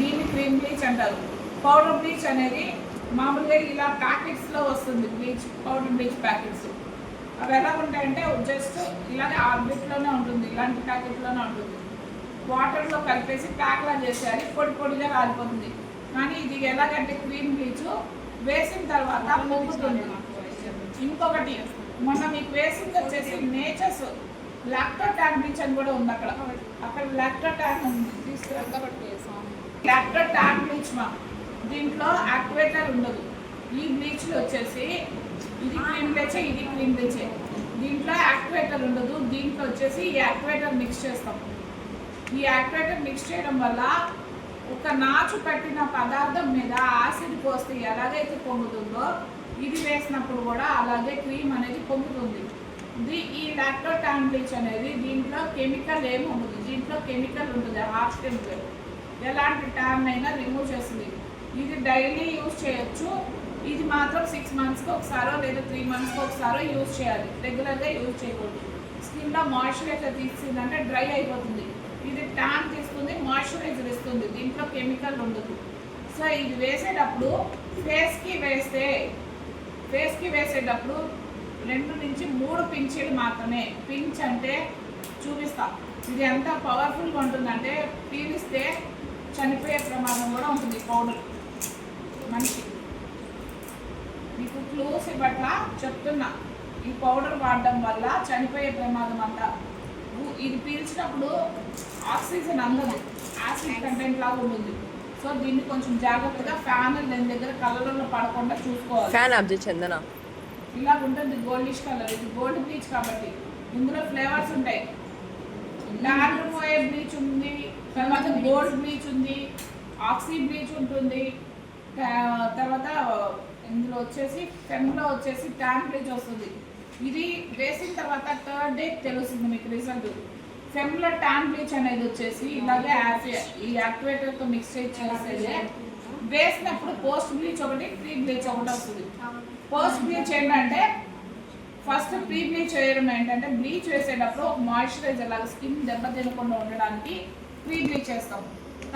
దీన్ని cream bleach అంటారు. Powder bleach అనేది మామూలుగా ఇలా ప్యాకెట్స్లో వస్తుంది బ్లీచ్ పౌడర్ బ్లీచ్ ప్యాకెట్స్. అవి ఎలా ఉంటాయంటే జస్ట్ ఇలాగే ఆర్బిట్లోనే ఉంటుంది ఇలాంటి ప్యాకెట్లోనే ఉంటుంది. వాటర్లో కలిపేసి ప్యాక్లా చేసేయాలి పొడి పొడిగా రాలిపోతుంది. కానీ ఇది ఎలాగంటే క్రీమ్ బ్లీచ్ వేసిన తర్వాత పొంగుతుంది ఇంకొకటి మొన్న మీకు వేసింది వచ్చేసి నేచర్స్ లాక్టో ట్యాన్ బ్లీచ్ అని కూడా ఉంది అక్కడ. అక్కడ లాక్టో ట్యాన్ ఉంది. తీసుకురా లాక్టో ట్యాంక్ బ్లీచ్ మా. దీంట్లో యాక్టివేటర్ ఉండదు. ఈ బ్లీచ్లు వచ్చేసి ఇది క్లీన్ బ్లీచే ఇది క్రీమ్ బ్లీచే దీంట్లో యాక్టివేటర్ ఉండదు. దీంట్లో వచ్చేసి ఈ యాక్టివేటర్ మిక్స్ చేస్తాం. ఈ యాక్టివేటర్ మిక్స్ చేయడం వల్ల ఒక నాచు పెట్టిన పదార్థం మీద యాసిడ్ పోస్తే ఎలాగైతే పొంగుతుందో ఇది వేసినప్పుడు కూడా అలాగే క్రీమ్ అనేది పొంగుతుంది. ఇది ఈ లాక్టో ట్యాన్ బ్లీచ్ అనేది దీంట్లో కెమికల్ ఏమి ఉండదు. దీంట్లో కెమికల్ ఉంటుంది హాఫ్ కెమికల్ ఎలాంటి ట్యాన్ అయినా రిమూవ్ చేస్తుంది. ఇది డైలీ యూజ్ చేయొచ్చు. ఇది మాత్రం సిక్స్ మంత్స్కి ఒకసారో లేదా త్రీ మంత్స్కి ఒకసారో యూజ్ చేయాలి. రెగ్యులర్గా యూజ్ చేయకూడదు. స్కిన్లో మాయిశ్చరైజర్ తీసిందంటే డ్రై అయిపోతుంది. ఇది ట్యాన్ తీస్తుంది మాయిశ్చరైజర్ ఇస్తుంది. దీంట్లో కెమికల్ ఉండదు. సో ఇది వేసేటప్పుడు ఫేస్కి వేస్తే ఫేస్కి వేసేటప్పుడు రెండు నుంచి మూడు పించీలు మాత్రమే. పించ్ అంటే చూపిస్తా. ఇది ఎంత పవర్ఫుల్గా ఉంటుందంటే పీలిస్తే చనిపోయే ప్రమాదం కూడా ఉంటుంది పౌడర్ మనిషి. మీకు క్లూస్ ఇవ్వట్ల చెప్తున్నా. ఈ పౌడర్ వాడడం వల్ల చనిపోయే ప్రమాదం అంతా. ఇది పీల్చినప్పుడు ఆక్సిజన్ అందదు. యాసిడ్ కంటెంట్ లాగా ఉంటుంది. సో దీన్ని కొంచెం జాగ్రత్తగా ఫ్యాన్ దాని దగ్గర కళ్ళలో పడకుండా చూసుకోవాలి. ఫ్యాన్ చేయి చందన. ఇలా ఉంటుంది గోల్డిష్ కలర్ ఇది గోల్డ్ బ్లీచ్ కాబట్టి. ఇందులో ఫ్లేవర్స్ ఉంటాయి. డార్క్ పోయే బ్లీచ్ ఉంది తర్వాత గోల్డ్ బ్లీచ్ ఉంది ఆక్సీ బ్లీచ్ ఉంటుంది తర్వాత ఇందులో వచ్చేసి ఫెమ్లో వచ్చేసి ట్యాన్ బ్లీచ్ వస్తుంది. ఇది వేసిన తర్వాత థర్డ్ డే తెలుస్తుంది మీకు రిజల్ట్. ఫెమ్లో ట్యాన్ బ్లీచ్ అనేది వచ్చేసి ఇలాగే ఈ యాక్టివేటర్తో మిక్స్ చేసేది. వేసినప్పుడు పోస్ట్ బ్లీచ్ ఒకటి ప్రీ బ్లీచ్ ఒకటి వస్తుంది. పోస్ట్ బ్లీచ్ ఏంటంటే ఫస్ట్ ప్రీ బ్లీచ్ చేయడం ఏంటంటే బ్లీచ్ వేసేటప్పుడు ఒక మాయిశ్చరైజర్ లాగా స్కిన్ దెబ్బ తినకుండా ఉండడానికి ప్రీ బ్లీచ్ వేస్తాం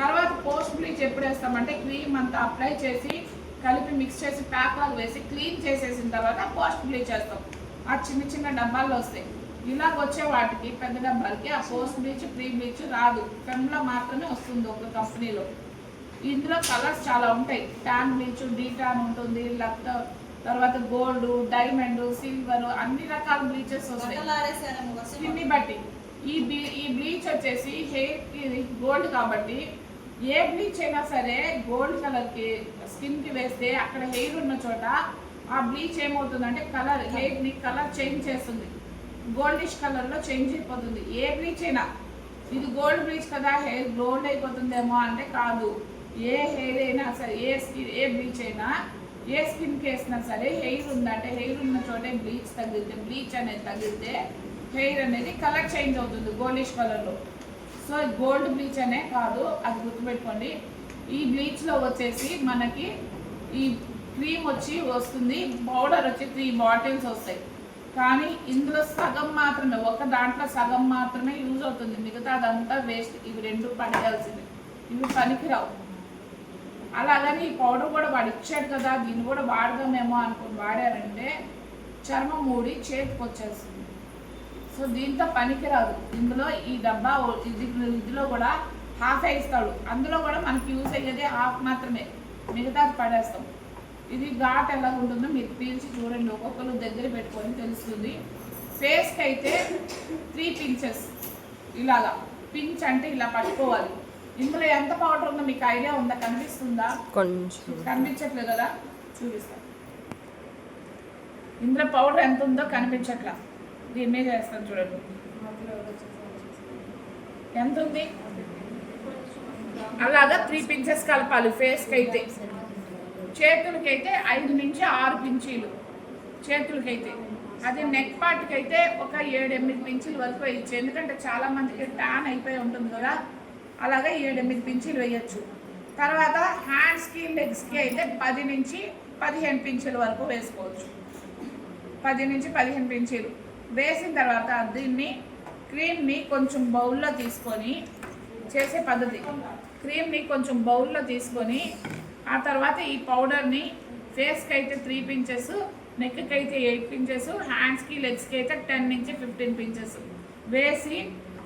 తర్వాత పోస్ట్ బ్లీచ్ ఎప్పుడు వేస్తామంటే క్రీమ్ అంతా అప్లై చేసి కలిపి మిక్స్ చేసి ప్యాక్ లాగా వేసి క్లీన్ చేసేసిన తర్వాత పోస్ట్ బ్లీచ్ వేస్తాం ఆ చిన్న చిన్న డబ్బాల్లో వస్తాయి. ఇలా వచ్చే వాటికి పెద్ద డబ్బాలకి ఆ పోస్ట్ బ్లీచ్ ప్రీ బ్లీచ్ రాదు. ఫెమ్లో మాత్రమే వస్తుంది ఒక కంపెనీలో. ఇందులో కలర్స్ చాలా ఉంటాయి. ట్యాన్ బ్లీచ్ డీ ట్యాన్ ఉంటుంది లేకపోతే తర్వాత గోల్డ్ డైమండ్ సిల్వర్ అన్ని రకాల బ్లీచెస్ వస్తాయి. బట్టి ఈ ఈ బ్లీచ్ వచ్చేసి హెయిర్కి గోల్డ్ కాబట్టి ఏ బ్లీచ్ అయినా సరే గోల్డ్ కలర్కి స్కిన్కి వేస్తే అక్కడ హెయిర్ ఉన్న చోట ఆ బ్లీచ్ ఏమవుతుందంటే కలర్ హెయిర్ని కలర్ చేంజ్ చేస్తుంది. గోల్డిష్ కలర్లో చేంజ్ అయిపోతుంది. ఏ బ్లీచ్ అయినా. ఇది గోల్డ్ బ్లీచ్ కదా హెయిర్ గోల్డ్ అయిపోతుందేమో అంటే కాదు. ఏ హెయిర్ అయినా సరే ఏ స్కిన్ ఏ బ్లీచ్ అయినా ఏ స్కిన్కి వేసినా సరే హెయిర్ ఉందంటే హెయిర్ ఉన్న చోటే బ్లీచ్ తగిలితే బ్లీచ్ అనేది తగిలితే హెయిర్ అనేది కలర్ చేంజ్ అవుతుంది గోల్డిష్ కలర్లో. సో గోల్డ్ బ్లీచ్ అనే కాదు అది గుర్తుపెట్టుకోండి. ఈ బ్లీచ్లో వచ్చేసి మనకి ఈ క్రీమ్ వచ్చి వస్తుంది పౌడర్ వచ్చి త్రీ బాటిల్స్ వస్తాయి. కానీ ఇందులో సగం మాత్రమే ఒక దాంట్లో సగం మాత్రమే యూజ్ అవుతుంది. మిగతా అదంతా వేస్ట్ ఇవి రెండు పడేయాల్సింది ఇవి పనికిరావు. అలాగని ఈ పౌడర్ కూడా వాడు ఇచ్చాడు కదా దీన్ని కూడా వాడదామేమో అనుకుని వాడారంటే చర్మం ఊడి చేతికి వచ్చేస్తుంది సో దీంతో పనికిరాదు. ఇందులో ఈ డబ్బా ఇది ఇదిలో కూడా హాఫ్ ఇస్తాడు. అందులో కూడా మనకి యూజ్ అయ్యేది హాఫ్ మాత్రమే. మిగతాది పడేస్తాం. ఇది ఘాట్ ఎలా ఉంటుందో మీరు పీల్చి చూడండి. ఒక్కొక్కరు దగ్గర పెట్టుకొని తెలుస్తుంది. ఫేస్కి అయితే త్రీ పించెస్ ఇలాగా. పించ్ అంటే ఇలా పట్టుకోవాలి. ఇందులో ఎంత పౌడర్ ఉందో మీకు ఐడియా ఉందా? కనిపిస్తుందా? కొంచెం. కనిపించట్లేదు కదా? చూపిస్తా. ఇందులో పౌడర్ ఎంత ఉందో కనిపించట్లా. దీని మీద వేస్తాను చూడండి. ఎంత ఉంది? అలాగా త్రీ పించెస్ కలపాలి ఫేస్కి అయితే. చేతులకైతే ఐదు నుంచి ఆరు పించీలు. చేతులకైతే. అదే నెక్ పార్ట్కి అయితే ఒక ఏడు ఎనిమిది పించీలు వరకు వేయచ్చు. ఎందుకంటే చాలా మందికి ట్యాన్ అయిపోయి ఉంటుంది కదా. అలాగే ఏడు ఎనిమిది పించీలు వేయచ్చు. తర్వాత హ్యాండ్స్కి లెగ్స్కి అయితే పది నుంచి పదిహేను పించీల వరకు వేసుకోవచ్చు. పది నుంచి పదిహేను పించీలు వేసిన తర్వాత దీన్ని క్రీమ్ని కొంచెం బౌల్లో తీసుకొని చేసే పద్ధతి. క్రీమ్ని కొంచెం బౌల్లో తీసుకొని ఆ తర్వాత ఈ పౌడర్ని ఫేస్కి అయితే త్రీ పించెస్ నెక్కి అయితే ఎయిట్ పించెస్ హ్యాండ్స్కి లెగ్స్కి అయితే టెన్ నుంచి ఫిఫ్టీన్ పించెస్ వేసి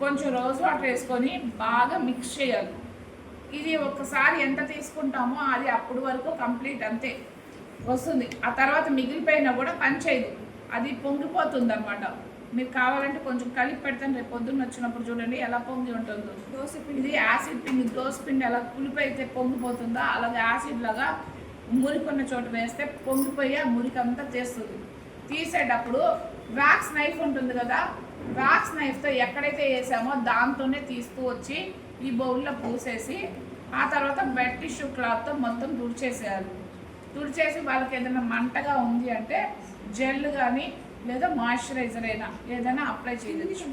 కొంచెం రోజ్ వాటర్ వేసుకొని బాగా మిక్స్ చేయాలి. ఇది ఒక్కసారి ఎంత తీసుకుంటామో అది అప్పుడు వరకు కంప్లీట్ అంతే. వస్తుంది. ఆ తర్వాత మిగిలిపోయినా కూడా పని చేయదు. అది పొంగిపోతుంది అనమాట మీరు కావాలంటే కొంచెం కలిపి పెడతాను. రేపు పొద్దున్న వచ్చినప్పుడు చూడండి ఎలా పొంగి ఉంటుందో. దోశ ఇది యాసిడ్ పిండి దోశ పిండి ఎలా పులిపైతే పొంగిపోతుందో అలాగే యాసిడ్ లాగా మురికున్న చోట వేస్తే పొంగిపోయి ఆ మురికి అంతా తీస్తుంది. తీసేటప్పుడు వ్యాక్స్ నైఫ్ ఉంటుంది కదా వ్యాక్స్ నైఫ్తో ఎక్కడైతే వేసామో దాంతోనే తీస్తూ వచ్చి ఈ బౌల్లో పూసేసి ఆ తర్వాత బెడ్ టిష్యూ క్లాత్తో మొత్తం తుడిచేసేయాలి. తుడిచేసి వాళ్ళకి ఏదైనా మంటగా ఉంది అంటే జెల్ కానీ లేదా మాయిశ్చరైజర్ అయినా ఏదైనా అప్లై చేయవచ్చు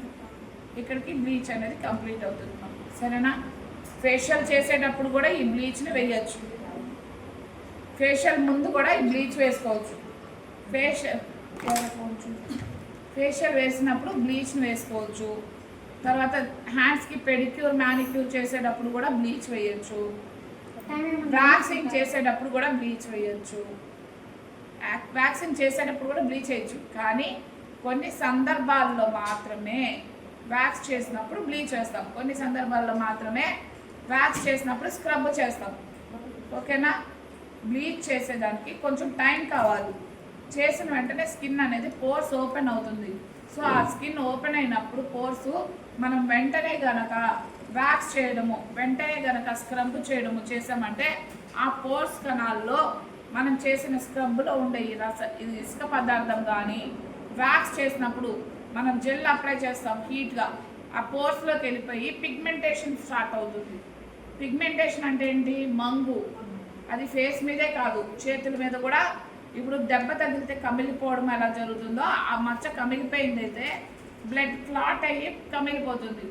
ఇక్కడికి బ్లీచ్ అనేది కంప్లీట్ అవుతుంది. సరేనా? ఫేషియల్ చేసేటప్పుడు కూడా ఈ బ్లీచ్ని వేయచ్చు. ఫేషియల్ ముందు కూడా ఈ బ్లీచ్ వేసుకోవచ్చు. ఫేషియల్ ఫేషియల్ వేసినప్పుడు బ్లీచ్ని వేసుకోవచ్చు. తర్వాత హ్యాండ్స్కి పెడిక్యూర్ మ్యానిక్యూర్ చేసేటప్పుడు కూడా బ్లీచ్ వేయచ్చు. వ్యాక్సింగ్ చేసేటప్పుడు కూడా బ్లీచ్ వేయచ్చు. వ్యాక్సిన్ చేసేటప్పుడు కూడా బ్లీచ్ వేయచ్చు. కానీ కొన్ని సందర్భాల్లో మాత్రమే వ్యాక్స్ చేసినప్పుడు బ్లీచ్ వేస్తాం. కొన్ని సందర్భాల్లో మాత్రమే వ్యాక్స్ చేసినప్పుడు స్క్రబ్ చేస్తాం. ఓకేనా? బ్లీచ్ చేసేదానికి కొంచెం టైం కావాలి. చేసిన వెంటనే స్కిన్ అనేది పోర్స్ ఓపెన్ అవుతుంది. సో ఆ స్కిన్ ఓపెన్ అయినప్పుడు పోర్స్ మనం వెంటనే గనక వ్యాక్స్ చేయడము వెంటనే గనక స్క్రబ్ చేయడము చేసామంటే ఆ పోర్స్ కణాల్లో మనం చేసిన స్క్రబ్లో ఉండే ఈ రస ఇది ఇసుక పదార్థం కానీ వ్యాక్స్ చేసినప్పుడు మనం జెల్ అప్లై చేస్తాం హీట్గా ఆ పోర్స్లోకి వెళ్ళిపోయి పిగ్మెంటేషన్ స్టార్ట్ అవుతుంది. పిగ్మెంటేషన్ అంటే ఏంటి? మంగు. అది ఫేస్ మీదే కాదు చేతుల మీద కూడా ఇప్పుడు దెబ్బ తగిలితే కమిలిపోవడం ఎలా జరుగుతుందో ఆ మచ్చ కమిలిపోయింది అయితే బ్లడ్ క్లాట్ అయ్యి కమిలిపోతుంది.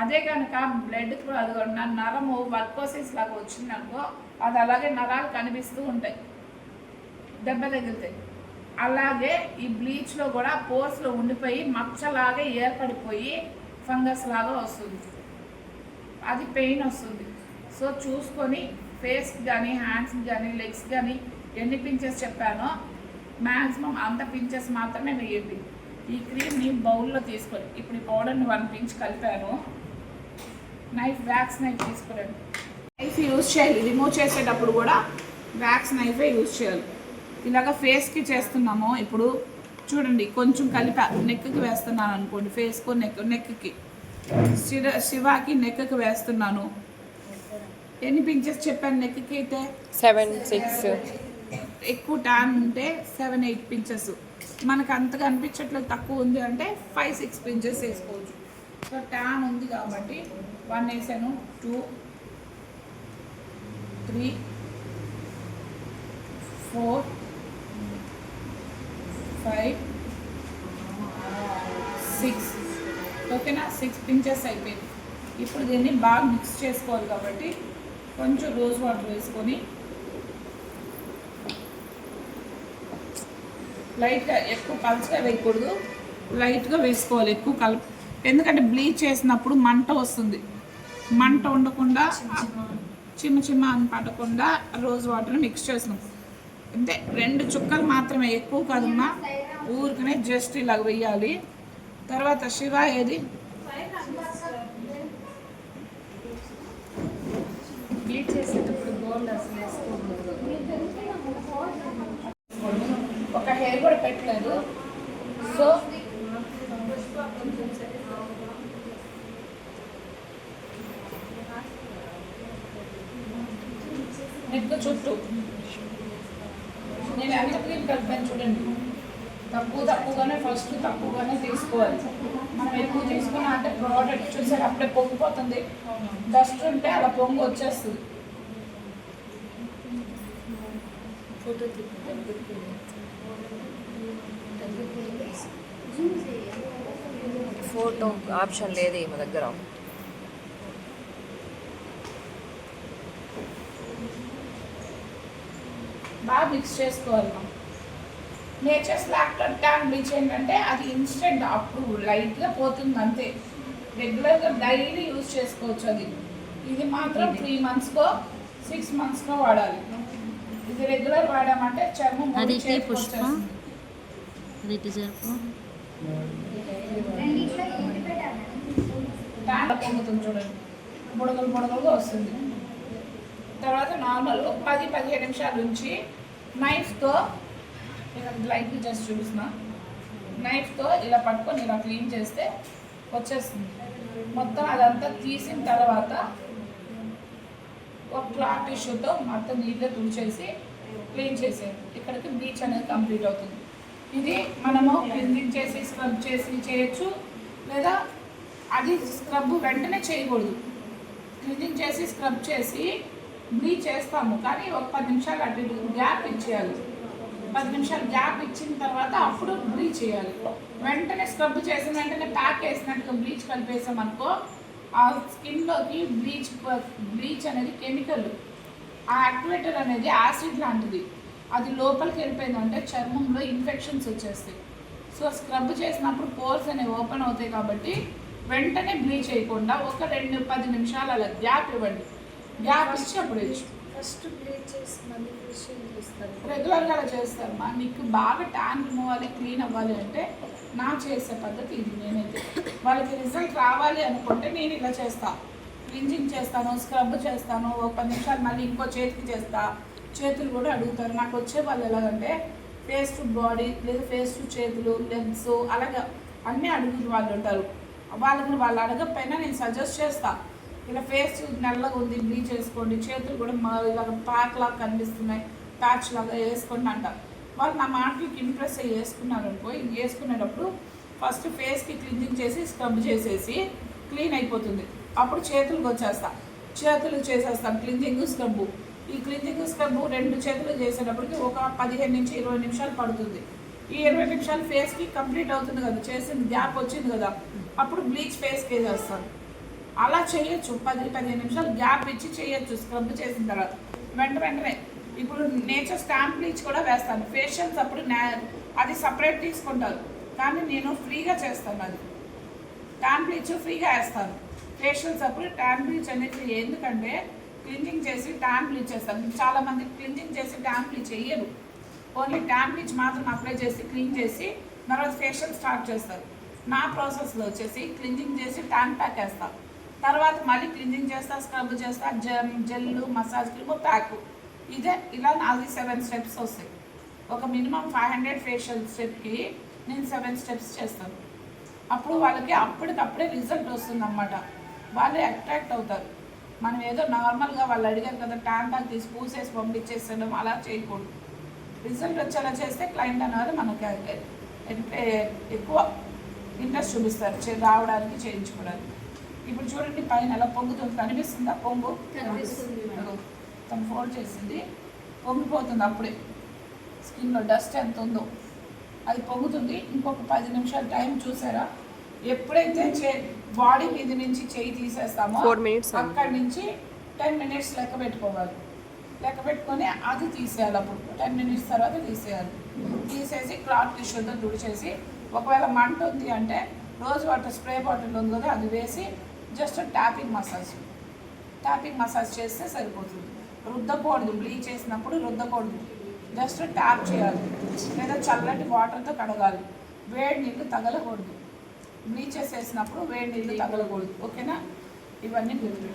అదే కనుక బ్లడ్ అది నరము వర్కోసిస్ లాగా వచ్చిందనుకో అది అలాగే నరాలు కనిపిస్తూ ఉంటాయి దెబ్బ తగిలితే. అలాగే ఈ బ్లీచ్లో కూడా పోర్స్లో ఉండిపోయి మచ్చలాగా ఏర్పడిపోయి ఫంగస్ లాగా వస్తుంది. అది పెయిన్ వస్తుంది. సో చూసుకొని ఫేస్కి కానీ హ్యాండ్స్కి కానీ లెగ్స్ కానీ ఎన్ని పించెస్ చెప్పానో మ్యాక్సిమం అంత పించెస్ మాత్రమే వేయండి. ఈ క్రీమ్ని బౌల్లో తీసుకొని ఇప్పుడు ఈ పౌడర్ని వన్ పించ్ కలిపాను. నైఫ్ వ్యాక్స్ నైఫ్ తీసుకురండి. నైఫ్ యూజ్ చేయాలి. రిమూవ్ చేసేటప్పుడు కూడా వ్యాక్స్ నైఫే యూజ్ చేయాలి. ఇలాగ ఫేస్కి చేస్తున్నాము. ఇప్పుడు చూడండి కొంచెం కలిపా. నెక్కి వేస్తున్నాను అనుకోండి. ఫేస్కు నెక్ నెక్కి శివ శివాకి నెక్కి వేస్తున్నాను. ఎన్ని పించెస్ చెప్పాను? నెక్కి అయితే? సెవెన్ సిక్స్ ఎక్కువ ట్యాన్ ఉంటే సెవెన్ ఎయిట్ పించెస్ మనకు అంతగా అనిపించట్లేదు తక్కువ ఉంది అంటే ఫైవ్ సిక్స్ పించెస్ వేసుకోవచ్చు. సో ట్యాన్ ఉంది కాబట్టి వన్ వేసాను two three four five six ఓకేనా సిక్స్ పించెస్ అయిపోయింది. ఇప్పుడు దీన్ని బాగా మిక్స్ చేసుకోవాలి కాబట్టి కొంచెం రోజ్ వాటర్ వేసుకొని లైట్గా ఎక్కువ పలుచగా వేయకూడదు. లైట్గా వేసుకోవాలి ఎక్కువ కల ఎందుకంటే బ్లీచ్ చేసినప్పుడు మంట వస్తుంది. మంట ఉండకుండా చిన్న చిన్న అని పడకుండా రోజ్ వాటర్ మిక్స్ చేసినాం అంటే రెండు చుక్కలు మాత్రమే ఎక్కువ కదమ్మా. ఊరికనే జస్ట్ ఇలా వేయాలి తర్వాత శివ ఏది? బ్లీచ్ చేసేటప్పుడు గోల్డ్ అసలు వేసుకోవాలి ఒక హెయిర్ కూడా పెట్టలేదు. సో నెక్ చుట్టూ. నేను ఎంత క్రీమ్ కలిపాను చూడండి. తక్కువ తక్కువగానే ఫస్ట్ తక్కువగానే తీసుకోవాలి. మనం ఎక్కువ తీసుకున్నా అంటే ప్రోడక్ట్ చూసారు అప్పుడే పొంగిపోతుంది. డస్ట్ ఉంటే అలా పొంగి వచ్చేస్తుంది. ఫోటో ఫోటో ఆప్షన్ లేదు ఈమె దగ్గర. బాగా మిక్స్ చేసుకోవాలి మనం నేచర్స్ లాక్టన్ ట్యాన్ బ్లీచ్ ఏంటంటే అది ఇన్స్టెంట్ అప్పుడు లైట్గా పోతుంది అంతే. రెగ్యులర్గా డైలీ యూజ్ చేసుకోవచ్చు అది. ఇది మాత్రం త్రీ మంత్స్కో సిక్స్ మంత్స్కో వాడాలి. ఇది రెగ్యులర్ వాడామంటే చర్మం అది పుష్ప? పొంగుతుంది చూడండి బుడగలు బుడగలుగా వస్తుంది. తర్వాత నార్మల్ ఒక పది పదిహేను నిమిషాల నుంచి నైఫ్తో ఇలా లైట్ జస్ట్ చూసినా నైఫ్తో ఇలా పట్టుకొని ఇలా క్లీన్ చేస్తే వచ్చేస్తుంది. మొత్తం అదంతా తీసిన తర్వాత ఒక క్లాత్ టిష్యూతో మొత్తం నీట్గా తుడిచేసి క్లీన్ చేసేది ఇక్కడికి బీచ్ అనేది కంప్లీట్ అవుతుంది. ఇది మనము క్లీనింగ్ చేసి స్క్రబ్ చేసి చేయొచ్చు. లేదా అది స్క్రబ్ వెంటనే చేయకూడదు. క్లీనింగ్ చేసి స్క్రబ్ చేసి బ్లీచ్ చేస్తాము. కానీ ఒక పది నిమిషాలు అటు గ్యాప్ ఇచ్చేయాలి. పది నిమిషాలు గ్యాప్ ఇచ్చిన తర్వాత అప్పుడు బ్లీచ్ చేయాలి. వెంటనే స్క్రబ్ చేసిన వెంటనే ప్యాక్ వేసినట్టుగా బ్లీచ్ కలిపేసాం అనుకో ఆ స్కిన్లోకి బ్లీచ్ బ్లీచ్ అనేది కెమికల్. ఆ యాక్టివేటర్ అనేది యాసిడ్ లాంటిది. అది లోపలికి వెళ్ళిపోయిందంటే చర్మంలో ఇన్ఫెక్షన్స్ వచ్చేస్తాయి. సో స్క్రబ్ చేసినప్పుడు పోర్స్ అనేవి ఓపెన్ అవుతాయి కాబట్టి వెంటనే బ్లీచ్ చేయకుండా ఒక రెండు పది నిమిషాలు అలా గ్యాప్ ఇవ్వండి. గ్యాప్ ఇచ్చి అప్పుడు ఫస్ట్ బ్లీచ్ చేసి మళ్ళీ ఫేషియల్ చేస్తారు. రెగ్యులర్గా అలా చేస్తారమ్మా నీకు బాగా ట్యాన్ రిమూవ్ అవ్వాలి క్లీన్ అవ్వాలి అంటే నా చేసే పద్ధతి ఇది. నేనైతే వాళ్ళకి రిజల్ట్ రావాలి అనుకుంటే నేను ఇలా చేస్తా. క్లింజింగ్ చేస్తాను స్క్రబ్ చేస్తాను ఒక పది నిమిషాలు మళ్ళీ ఇంకో చేతికి చేస్తా. చేతులు కూడా అడుగుతారు. నాకు వచ్చే వాళ్ళు ఎలాగంటే ఫేస్ టు బాడీ లేదా ఫేస్ టు చేతులు లెగ్స్ అలాగా అన్నీ అడుగుతున్న వాళ్ళు ఉంటారు. వాళ్ళని వాళ్ళు అడగకపోయినా నేను సజెస్ట్ చేస్తాను ఇలా ఫేస్ నల్లగా ఉంది బ్లీచ్ వేసుకోండి చేతులు కూడా మా ఇలాగ ప్యాక్ లాగా కనిపిస్తున్నాయి ప్యాచ్ లాగా వేసుకోండి అంట. వాళ్ళు నా మాటలకి ఇంప్రెస్ అయ్యి వేసుకున్నారు అనుకో ఇది వేసుకునేటప్పుడు ఫస్ట్ ఫేస్కి క్లీనింగ్ చేసి స్క్రబ్ చేసేసి క్లీన్ అయిపోతుంది. అప్పుడు చేతులకు వచ్చేస్తా. చేతులు చేసేస్తాను క్లీనింగ్ స్క్రబ్బు ఈ క్లీనింగ్ స్క్రబ్ రెండు చేతులు చేసేటప్పటికి ఒక పదిహేను నుంచి ఇరవై నిమిషాలు పడుతుంది. ఈ ఇరవై నిమిషాలు ఫేస్కి కంప్లీట్ అవుతుంది కదా చేసింది గ్యాప్ వచ్చింది కదా అప్పుడు బ్లీచ్ ఫేస్కి వేసేస్తాను అలా చేయొచ్చు పది పదిహేను నిమిషాలు గ్యాప్ ఇచ్చి చేయొచ్చు స్క్రబ్ చేసిన తర్వాత. వెంట వెంటనే ఇప్పుడు నేచర్ స్టాంప్ బ్లీచ్ కూడా వేస్తాను. ఫేషియల్స్ అప్పుడు అది సపరేట్ తీసుకుంటారు. కానీ నేను ఫ్రీగా చేస్తాను అది. ట్యాన్ బ్లీచ్ ఫ్రీగా వేస్తాను. ఫేషియల్స్ అప్పుడు ట్యాన్ బ్లీచ్ అనేది ఎందుకంటే క్లింజింగ్ చేసి ట్యాన్ బ్లీచ్ చేస్తాను చాలా మంది క్లింజింగ్ చేసి tan bleach only tan bleach మాత్రం అప్లై చేసి క్లీన్ చేసి తర్వాత ఫేషియల్ స్టార్ట్ చేస్తారు. నా ప్రాసెస్లో వచ్చేసి క్లింజింగ్ చేసి ట్యాన్ ప్యాక్ వేస్తాను తర్వాత మళ్ళీ క్లింజింగ్ చేస్తా స్క్రబ్ చేస్తా gel gel massage cream pack ఇదే ఇలా నాలుగు సెవెన్ స్టెప్స్ వస్తాయి. ఒక మినిమం ఫైవ్ హండ్రెడ్ ఫేషియల్ స్టెప్కి నేను సెవెన్ స్టెప్స్ చేస్తాను. అప్పుడు వాళ్ళకి అప్పటికప్పుడే రిజల్ట్ వస్తుంది అన్నమాట వాళ్ళే అట్రాక్ట్ అవుతారు. మనం ఏదో నార్మల్గా వాళ్ళు అడిగారు కదా ట్యాన్ ప్యాక్ తీసి పూసేసి పంపించేసడం అలా చేయకూడదు. రిజల్ట్ వచ్చేలా చేస్తే క్లయింట్ అనేది మనకి అంటే ఎక్కువ ఇంట్రెస్ట్ చూపిస్తారు రావడానికి చేయించుకోవడానికి. ఇప్పుడు చూడండి పైన ఎలా పొంగుతుంది కనిపిస్తుందా? పొంగు? తను ఫోల్డ్ చేసింది. పొంగిపోతుంది అప్పుడే. స్కిన్లో డస్ట్ ఎంత ఉందో. అది పొంగుతుంది. ఇంకొక పది నిమిషాలు టైం చూసారా? ఎప్పుడైతే చే బాడీ మీద నుంచి చేయి తీసేస్తామో minutes అయింది. అక్కడి నుంచి టెన్ మినిట్స్ లెక్క పెట్టుకోవాలి. లెక్క పెట్టుకొని అది తీసేయాలి అప్పుడు. టెన్ మినిట్స్ తర్వాత తీసేయాలి. తీసేసి క్లాత్ టిష్యూతో తుడిచేసి ఒకవేళ మంట ఉంది అంటే రోజ్ వాటర్ స్ప్రే బాటిల్ ఉంది కదా అది వేసి just tapping massage tapping massage చేస్తే సరిపోతుంది. రుద్దకూడదు. బ్లీచ్ చేసినప్పుడు రుద్దకూడదు. జస్ట్ ట్యాప్ చేయాలి. లేదా చల్లటి వాటర్తో కడగాలి. వేడి నీళ్ళు తగలకూడదు. నీచేసేసినప్పుడు వేడి నీళ్ళు తగలకూడదు. ఓకేనా? ఇవన్నీ గుర్తు